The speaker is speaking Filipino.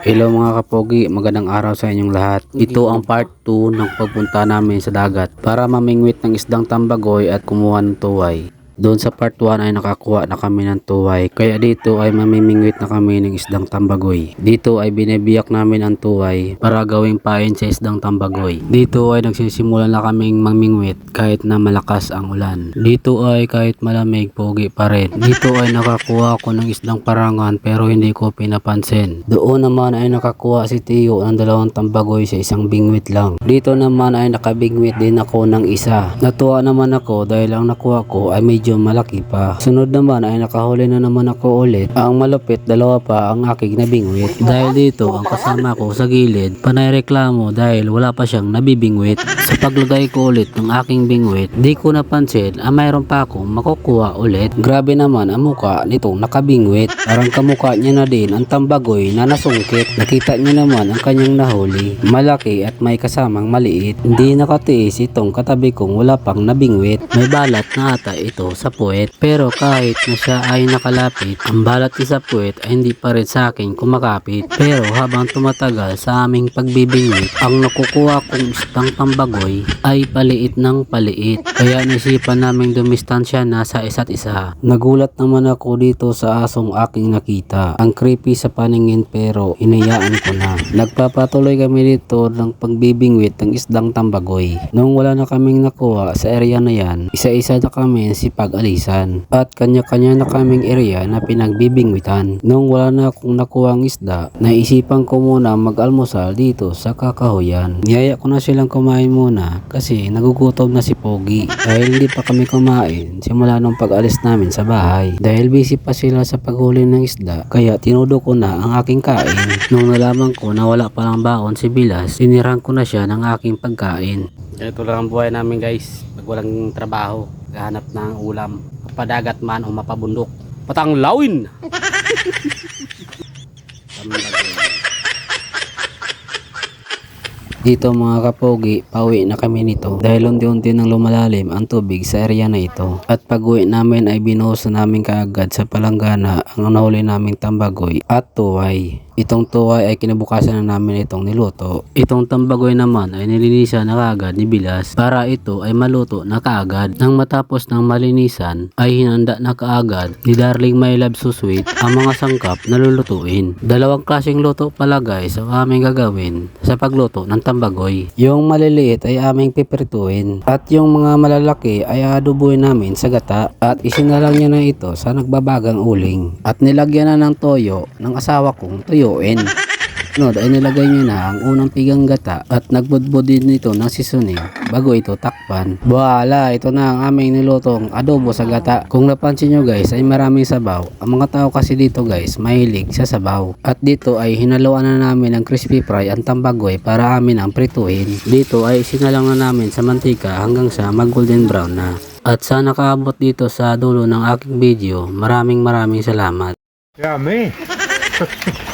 Hello mga kapogi, magandang araw sa inyong lahat. Ito ang part 2 ng pagpunta namin sa dagat para mamingwit ng isdang tambagoy at kumuha ng tuway. Doon sa part 1 ay nakakuha na kami ng tuway, kaya dito ay mamimingwit na kami ng isdang tambagoy. Dito ay binibiyak namin ang tuway para gawing pain sa isdang tambagoy. Dito ay nagsisimula na kaming mamingwit kahit na malakas ang ulan. Dito ay kahit malamig, pogi pa rin. Dito ay nakakuha ako ng isdang parangan pero hindi ko pinapansin. Doon naman ay nakakuha si Tio ng dalawang tambagoy sa isang bingwit lang. Dito naman ay nakabingwit din ako ng isa. Natuwa naman ako dahil ang nakuha ko ay medyo malaki pa. Sunod naman ay nakahuli na naman ako ulit. Ang malupit, dalawa pa ang aking nabingwit. Dahil dito, ang kasama ko sa gilid, panay reklamo dahil wala pa siyang nabibingwit. Sa paglagay ko ulit ng aking bingwit, di ko napansin ah mayroon pa akong makukuha ulit. Grabe naman ang muka nitong nakabingwit. Parang kamukha niya na din ang tambagoy na nasungkit. Nakita niyo naman ang kanyang nahuli. Malaki at may kasamang maliit. Hindi nakatiis itong katabi kong wala pang nabingwit. May balat na ata ito sa puwet. Pero kahit na siya ay nakalapit, ang balat ni sa puwet ay hindi pa rin sa akin kumakapit. Pero habang tumatagal sa aming pagbibingwit, ang nakukuha kong isang tambagoy ay paliit ng paliit. Kaya nisipan naming dumistansya na sa isa't isa. Nagulat naman ako dito sa asong aking nakita. Ang creepy sa paningin pero inayaan ko na. Nagpapatuloy kami dito ng pagbibingwit ng isdang tambagoy. Nung wala na kaming nakuha sa area na yan, isa-isa na kami si pag-alisan. At kanya-kanya na kaming area na pinagbibingwitan. Nung wala na akong nakuha ang isda, naisipan ko muna mag-almusal dito sa kakahuyan. Niyaya ko na silang kumain muna kasi nagugutom na si Pogi. Dahil hindi pa kami kumain simula nung pag-alis namin sa bahay. Dahil busy pa sila sa paghuli ng isda, kaya tinudo ko na ang aking kain. Nung nalaman ko na wala palang baon si Bilas, sinirang ko na siya ng aking pagkain. Ito lang ang buhay namin guys, pag walang trabaho, gahanap ng ulam, mapadagat man o mapabundok. Patang lawin! Dito mga kapogi, pauwi na kami nito dahil unti-unti nang lumalalim ang tubig sa area na ito. At pag uwi namin ay binuhos na namin kaagad sa palanggana ang nahuli naming tambagoy at tuway. Itong tuway ay kinabukasan na namin itong niluto. Itong tambagoy naman ay nilinisan na kaagad ni Bilas para ito ay maluto na kaagad. Nang matapos ng malinisan ay hinanda na kaagad ni Darling My Love So Sweet ang mga sangkap na lulutuin. Dalawang klaseng luto pala guys ang aming gagawin sa pagluto ng tambagoy. Yung maliliit ay aming piprituin at yung mga malalaki ay adubuin namin sa gata at isinalang niya na ito sa nagbabagang uling at nilagyan na ng toyo ng asawa kong tuyuin. No, dahil nilagay niya na ang unang pigang gata at nagbudbud din nito ng seasoning bago ito takpan. Buhala, ito na ang aming nilutong adobo sa gata. Kung napansin nyo guys ay maraming sabaw. Ang mga tao kasi dito guys mahilig sa sabaw. At dito ay hinaluan na namin ng crispy fry ang tambagoy para amin ang prituhin. Dito ay sinalang na namin sa mantika hanggang sa mag golden brown na. At sa nakaabot dito sa dulo ng aking video, maraming maraming salamat. Yummy.